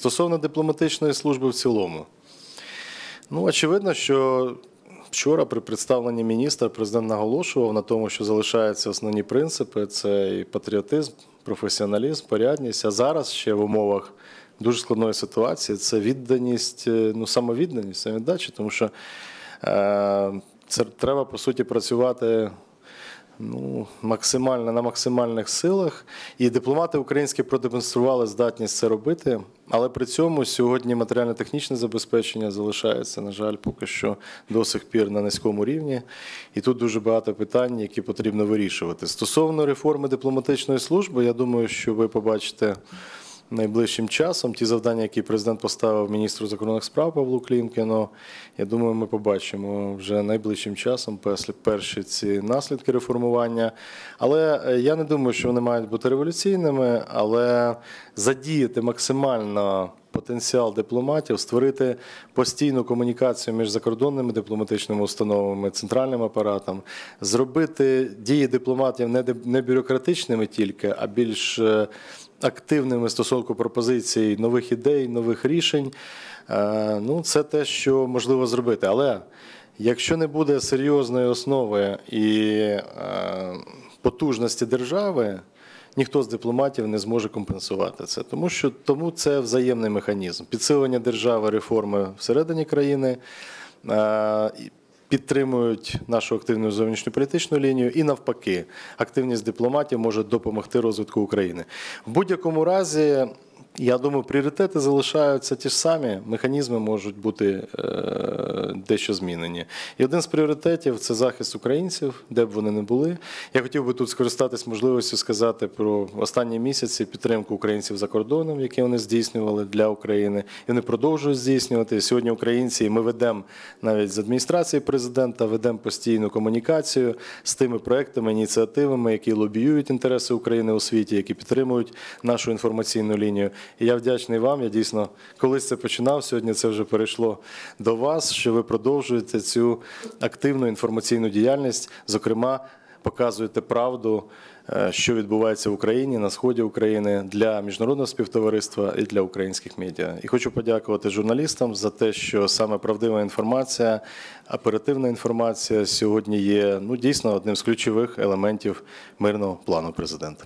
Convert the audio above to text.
Стосовно дипломатичної служби в цілому, ну очевидно, що вчора при представленні міністра президент наголошував на тому, що залишаються основні принципи: це і патріотизм, професіоналізм, порядність. А зараз ще в умовах дуже складної ситуації це відданість, е, ну самовідданість, самовіддача, тому що е, це треба по суті працювати ну, максимально на максимальних силах. І дипломати українські продемонстрували здатність це робити. Але при цьому сьогодні матеріально-технічне забезпечення залишається, на жаль, поки що до сих пір на низькому рівні. І тут дуже багато питань, які потрібно вирішувати. Стосовно реформи дипломатичної служби, я думаю, що ви побачите. Найближчим часом ті завдання, які президент поставив міністру закордонних справ Павлу Клімкіну, я думаю, ми побачимо вже найближчим часом перші ці наслідки реформування. Але е, я не думаю, що вони мають бути революційними, але задіяти максимально потенціал дипломатів, створити постійну комунікацію між закордонними дипломатичними установами, центральним апаратом, зробити дії дипломатів не бюрократичними тільки, а більш е, активними стосунку пропозицій нових ідей, нових рішень. Е, Ну, це те, що можливо зробити. Але якщо не буде серйозної основи і е, потужності держави, ніхто з дипломатів не зможе компенсувати це. Тому що тому це взаємний механізм. Підсилення держави, реформи всередині країни. е, Підтримують нашу активну зовнішньополітичну лінію, і навпаки, активність дипломатів може допомогти розвитку України. В будь-якому разі, я думаю, пріоритети залишаються ті ж самі, механізми можуть бути е, дещо змінені. І один з пріоритетів це захист українців, де б вони не були. Я хотів би тут скористатись можливістю сказати про останні місяці підтримку українців за кордоном, які вони здійснювали для України, і вони продовжують здійснювати. Сьогодні українці, і ми ведемо навіть з адміністрації президента, ведемо постійну комунікацію з тими проектами, ініціативами, які лобіюють інтереси України у світі, які підтримують нашу інформаційну лінію. І я вдячний вам. Я дійсно колись це починав. Сьогодні це вже перейшло до вас. Що ви продовжуєте цю активну інформаційну діяльність, зокрема. Показуєте правду, е, що відбувається в Україні на сході України для міжнародного співтовариства і для українських медіа. І хочу подякувати журналістам за те, що саме правдива інформація, оперативна інформація сьогодні є ну дійсно одним з ключових елементів мирного плану президента.